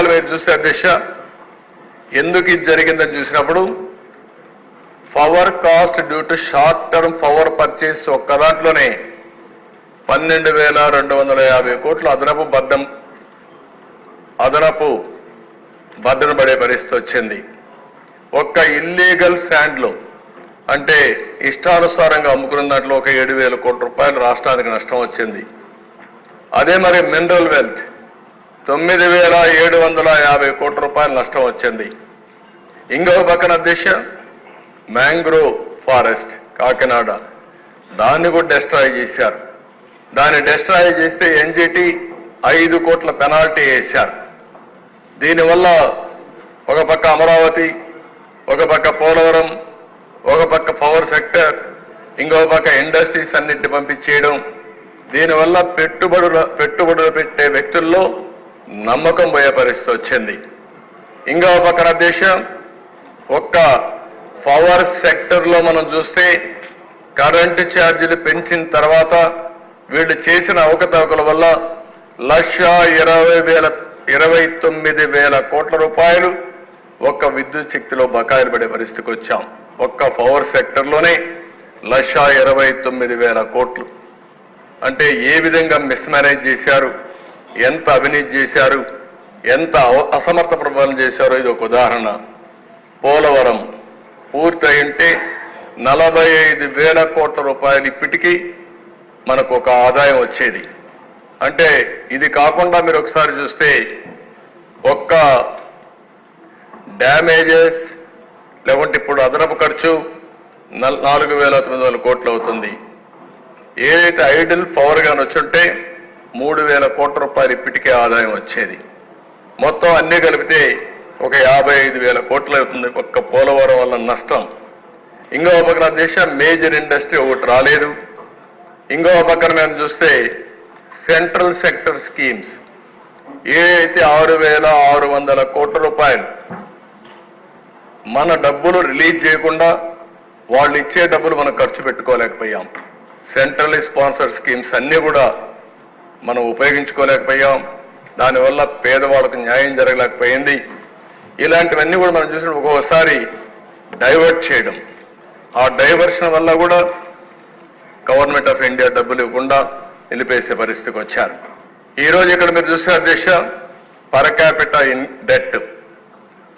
విషయాలు వైపు చూస్తే అధ్యక్ష ఎందుకు ఇది జరిగిందని చూసినప్పుడు power cost due to short term power purchase ఒక్క దాంట్లోనే పన్నెండు వేల రెండు వందల యాభై కోట్లు అదనపు బద్దం అదనపు బద్దన పడే పరిస్థితి వచ్చింది. ఒక్క ఇల్లీగల్ శాండ్లో అంటే ఇష్టానుసారంగా అమ్ముకున్న దాంట్లో ఒక ఏడు వేల కోట్ల రూపాయలు రాష్ట్రానికి నష్టం వచ్చింది. అదే మరి మినరల్ వెల్త్ తొమ్మిది వేల ఏడు వందల యాభై కోట్ల రూపాయలు నష్టం వచ్చింది. ఇంకో పక్కన దిశ మ్యాంగ్రోవ్ ఫారెస్ట్ కాకినాడ. దాన్ని కూడా డెస్ట్రాయ్ చేశారు. దాన్ని డెస్ట్రాయ్ చేస్తే ఎన్జిటి ఐదు కోట్ల పెనాల్టీ వేశారు. దీనివల్ల ఒక పక్క అమరావతి ఒక పక్క పోలవరం ఒక పక్క పవర్ సెక్టర్ ఇంకో పక్క ఇండస్ట్రీస్ అన్నింటి పంపించేయడం. దీనివల్ల పెట్టుబడుల పెట్టుబడులు పెట్టే వ్యక్తుల్లో నమ్మకం పోయే పరిస్థితి వచ్చింది. ఇంకా పక్కన దేశం ఒక్క పవర్ సెక్టర్లో మనం చూస్తే కరెంటు ఛార్జీలు పెంచిన తర్వాత వీళ్ళు చేసిన అవకతవకల వల్ల లక్ష ఇరవై వేల ఇరవై తొమ్మిది వేల కోట్ల రూపాయలు ఒక్క విద్యుత్ శక్తిలో బకాయిలు పడే పరిస్థితికి వచ్చాం. ఒక్క పవర్ సెక్టర్లోనే లక్ష ఇరవై తొమ్మిది వేల కోట్లు. అంటే ఏ విధంగా మిస్మేనేజ్ చేశారు? ఎంత అవినీతి చేశారు ఎంత అవ- అసమర్థ ప్రభావం చేశారో ఇది ఒక ఉదాహరణ. పోలవరం పూర్తయింటే నలభై ఐదు వేల కోట్ల రూపాయలు ఇప్పటికీ మనకు ఒక ఆదాయం వచ్చేది. అంటే ఇది కాకుండా మీరు ఒకసారి చూస్తే ఒక్క డ్యామేజెస్ లేకుంటే ఇప్పుడు అదనపు ఖర్చు నల్- నాలుగు వేల తొమ్మిది వందల కోట్లు అవుతుంది. ఏదైతే ఐడిల్ పవర్ గాని వచ్చుంటే మూడు వేల కోట్ల రూపాయలు ఇప్పటికే ఆదాయం వచ్చేది. మొత్తం అన్నీ కలిపితే ఒక యాభై ఐదు వేల కోట్లు అవుతుంది. ఒక్క పోలవరం వల్ల నష్టం. ఇంకో పక్కన దేశం మేజర్ ఇండస్ట్రీ ఒకటి రాలేదు. ఇంకో పక్కన మేము చూస్తే సెంట్రల్ సెక్టర్ స్కీమ్స్. ఏదైతే ఆరు వేల ఆరు వందల కోట్ల రూపాయలు మన డబ్బులు రిలీజ్ చేయకుండా వాళ్ళు ఇచ్చే డబ్బులు మనం ఖర్చు పెట్టుకోలేకపోయాం. సెంట్రల్ స్పాన్సర్ స్కీమ్స్ అన్నీ కూడా మనం ఉపయోగించుకోలేకపోయాం. దానివల్ల పేదవాళ్ళకు న్యాయం జరగలేకపోయింది. ఇలాంటివన్నీ కూడా మనం చూసిన ఒక్కొక్కసారి డైవర్ట్ చేయడం. ఆ డైవర్షన్ వల్ల కూడా గవర్నమెంట్ ఆఫ్ ఇండియా డబ్బులు ఇవ్వకుండా నిలిపేసే పరిస్థితికి వచ్చారు. ఈరోజు ఇక్కడ మీరు చూసిన అధ్యక్ష పరకాపిట ఇన్ డెట్.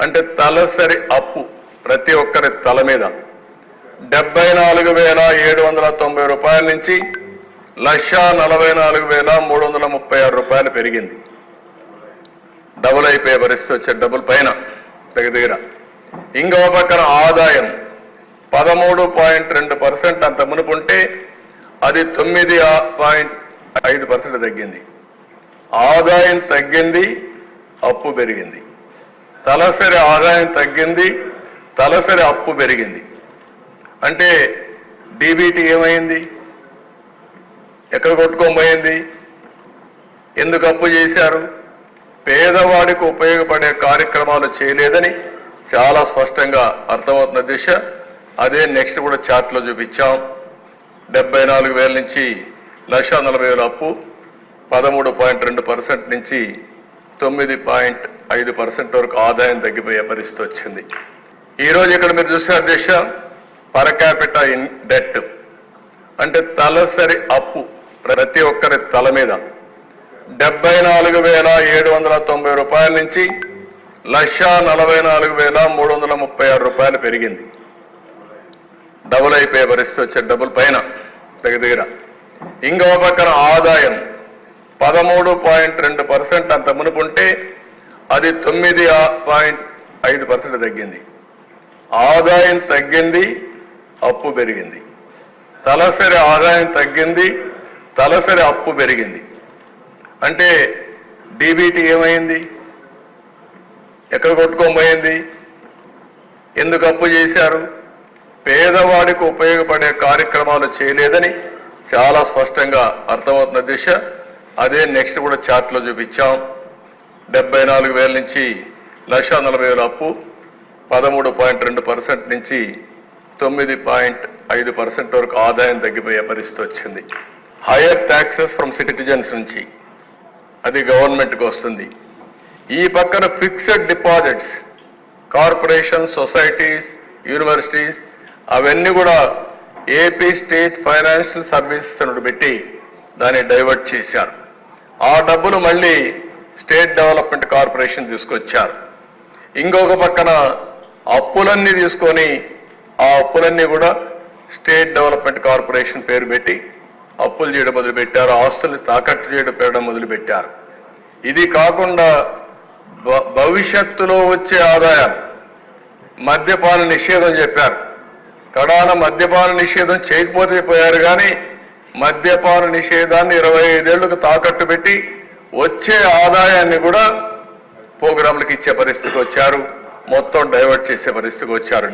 అంటే తలసరి అప్పు ప్రతి ఒక్కరి తల మీద. డెబ్బై నాలుగు వేల ఏడు వందల తొంభై రూపాయల నుంచి లక్ష నలభై నాలుగు వేల మూడు వందల ముప్పై ఆరు రూపాయలు పెరిగింది. డబుల్ అయిపోయే పరిస్థితి వచ్చే డబుల్ పైన దగ్గర దగ్గర. ఇంకో పక్కన ఆదాయం పదమూడు పాయింట్ రెండు పర్సెంట్ అంత మునుపుంటే అది తొమ్మిది పాయింట్ ఐదు పర్సెంట్ తగ్గింది. ఆదాయం తగ్గింది అప్పు పెరిగింది. తలసరి ఆదాయం తగ్గింది తలసరి అప్పు పెరిగింది. అంటే డీబీటీ ఏమైంది? ఎక్కడ కొట్టుకోబోయింది? ఎందుకు అప్పు చేశారు? పేదవాడికి ఉపయోగపడే కార్యక్రమాలు చేయలేదని చాలా స్పష్టంగా అర్థమవుతున్న దిశ. అదే నెక్స్ట్ కూడా చార్ట్లో చూపించాం. డెబ్బై నాలుగు వేల నుంచి లక్ష నలభై వేల అప్పు పదమూడు పాయింట్ రెండు పర్సెంట్ నుంచి తొమ్మిది పాయింట్ ఐదు పర్సెంట్ వరకు ఆదాయం తగ్గిపోయే పరిస్థితి వచ్చింది. ఈరోజు ఇక్కడ మీరు చూసిన దిశ పర క్యాపిటల్ ఇన్ డెట్ అంటే తలసరి అప్పు. ప్రతి ఒక్కరి తల మీద డెబ్బై నాలుగు వేల ఏడు వందల తొంభై రూపాయల నుంచి లక్ష నలభై నాలుగు వేల మూడు వందల ముప్పై ఆరు రూపాయలు పెరిగింది. డబుల్ అయిపోయే పరిస్థితి వచ్చే డబుల్ పైన దగ్గర దగ్గర. ఇంకో పక్కన ఆదాయం పదమూడు పాయింట్ రెండు పర్సెంట్ అంత మునుపుంటే అది తొమ్మిది పాయింట్ ఐదు పర్సెంట్ తగ్గింది. ఆదాయం తగ్గింది అప్పు పెరిగింది. తలసరి ఆదాయం తగ్గింది తలసరి అప్పు పెరిగింది. అంటే డీబీటీ ఏమైంది? ఎక్కడ కొట్టుకోబోయింది? ఎందుకు అప్పు చేశారు? పేదవాడికి ఉపయోగపడే కార్యక్రమాలు చేయలేదని చాలా స్పష్టంగా అర్థమవుతున్న దిశ. అదే నెక్స్ట్ కూడా చార్ట్లో చూపించాం. డెబ్బై నాలుగు వేల నుంచి లక్ష నలభై వేల అప్పు పదమూడు పాయింట్ రెండు పర్సెంట్ నుంచి తొమ్మిది పాయింట్ ఐదు పర్సెంట్ వరకు ఆదాయం తగ్గిపోయే పరిస్థితి వచ్చింది. హైయర్ ట్యాక్సెస్ ఫ్రమ్ సిటిజన్స్ నుంచి. అది గవర్నమెంట్కి వస్తుంది. ఈ పక్కన fixed deposits corporation societies universities అవన్నీ కూడా ఏపీ స్టేట్ ఫైనాన్షియల్ సర్వీసెస్ అని పెట్టి దాన్ని డైవర్ట్ చేశారు. ఆ డబ్బులు మళ్ళీ స్టేట్ డెవలప్మెంట్ కార్పొరేషన్ తీసుకొచ్చారు. ఇంకొక పక్కన అప్పులన్నీ తీసుకొని ఆ అప్పులన్నీ కూడా స్టేట్ డెవలప్మెంట్ కార్పొరేషన్ పేరు పెట్టి అప్పులు చేయడం మొదలు పెట్టారు ఆస్తులు తాకట్టు చేయడం పెట్టడం మొదలుపెట్టారు. ఇది కాకుండా భ- భవిష్యత్తులో వచ్చే ఆదాయం. మద్యపాన నిషేధం చెప్పారు. కడాన మద్యపాన నిషేధం చేయకపోతే పోయారు కానీ మద్యపాన నిషేధాన్ని ఇరవై ఐదేళ్ళకు తాకట్టు పెట్టి వచ్చే ఆదాయాన్ని కూడా ప్రోగ్రాంలకు ఇచ్చే పరిస్థితికి వచ్చారు. మొత్తం డైవర్ట్ చేసే పరిస్థితికి వచ్చారు.